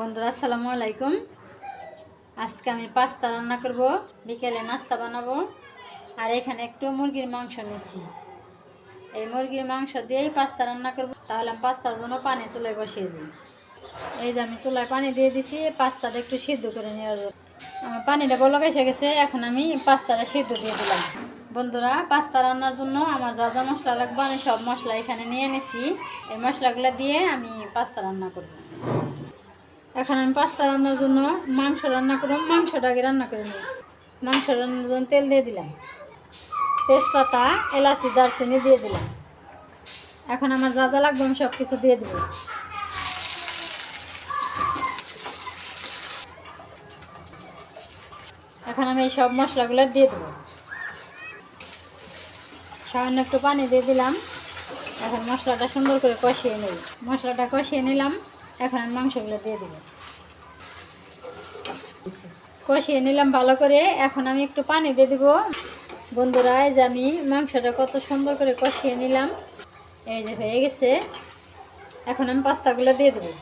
বন্ধুরা, আসসালামু আলাইকুম। আজকে আমি পাস্তা রান্না করব, বিকেলে নাস্তা বানাবো, আর এখানে একটু মুরগির মাংস নিয়েছি। এই মুরগির মাংস দিয়েই পাস্তা রান্না করব, তাহলে আমি পাস্তার জন্য পানি চুলায় বসিয়ে দিই। এই যে আমি চুলায় পানি দিয়ে দিছি, পাস্তাটা একটু সিদ্ধ করে নেওয়ার। আমার পানিটা বলক এসে গেছে, এখন আমি পাস্তাটা সিদ্ধ দিয়ে দিলাম। বন্ধুরা, পাস্তা রান্নার জন্য আমার যা যা মশলা লাগবে, আমি সব মশলা এখানে নিয়ে নিছি। এই মশলাগুলো দিয়ে আমি পাস্তা রান্না করব। এখন আমি পাস্তা রান্নার জন্য মাংস রান্না করব, মাংসটা আগে রান্না করে নিই মাংস রান্নার জন্য তেল দিয়ে দিলাম। তেজপাতা, এলাচি, দারচিনি দিয়ে দিলাম। এখন আমার যা যা লাগবে আমি সব কিছু দিয়ে দেবো। এখন আমি এই সব মশলাগুলো দিয়ে দেবো। সামান্য একটু পানি দিয়ে দিলাম। এখন মশলাটা সুন্দর করে কষিয়ে নিই মশলাটা কষিয়ে নিলাম। এখন আমি মাংসগুলো দিয়ে দেবো। কষিয়ে নিলাম ভালো করে। এখন আমি একটু পানি দিয়ে দেবো। বন্ধুরা, এই যে আমি মাংসটা কত সুন্দর করে কষিয়ে নিলাম। এই যে হয়ে গেছে। এখন আমি পাস্তাগুলো দিয়ে দেবো।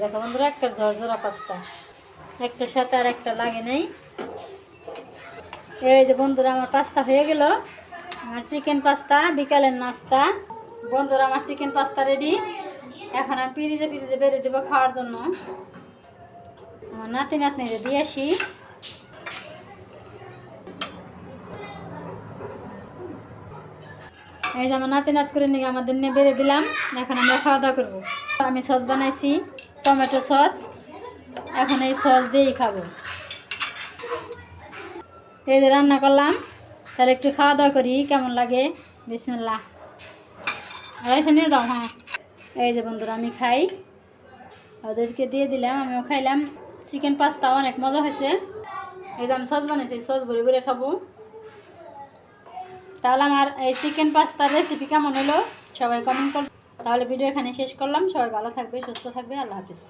দেখো বন্ধুরা, একটা ঝরঝরা পাস্তা। একটার সাথে আর একটা লাগে নাই। এই যে বন্ধুরা, আমার পাস্তা হয়ে গেল। আমার চিকেন পাস্তা, বিকালের নাস্তা। বন্ধুরা, আমার চিকেন পাস্তা রেডি। এখন আমি পিরিজে পিরিজে বেড়ে দেবো খাওয়ার জন্য। আমার নাতি নাতনিরে দিয়ে আসি। এই যে আমার নাতি নাত করে নিয়ে আমাদের নিয়ে বেড়ে দিলাম। এখন আমরা খাওয়া দাওয়া করব। আমি সস বানাইছি, টমেটো সস। এখন এই সস দিয়েই খাব। এই যে রান্না করলাম, তাহলে একটু খাওয়া দাওয়া করি, কেমন লাগে? বিসমিল্লা আড়াইশো নিয়ে দাও হ্যাঁ। এই যে বন্ধুরা, আমি খাই। ওদেরকে দিয়ে দিলাম, আমিও খাইলাম। চিকেন পাস্তা অনেক মজা হয়েছে। এই যে আমি সস বানিয়েছি সস ভরে ভরে খাব। তাহলে আমার এই চিকেন পাস্তার রেসিপি কেমন হলো? সবাই কমেন্ট কর। তাহলে ভিডিও এখানে শেষ করলাম। সবাই ভালো থাকবে, সুস্থ থাকবে। আল্লাহ হাফিজ।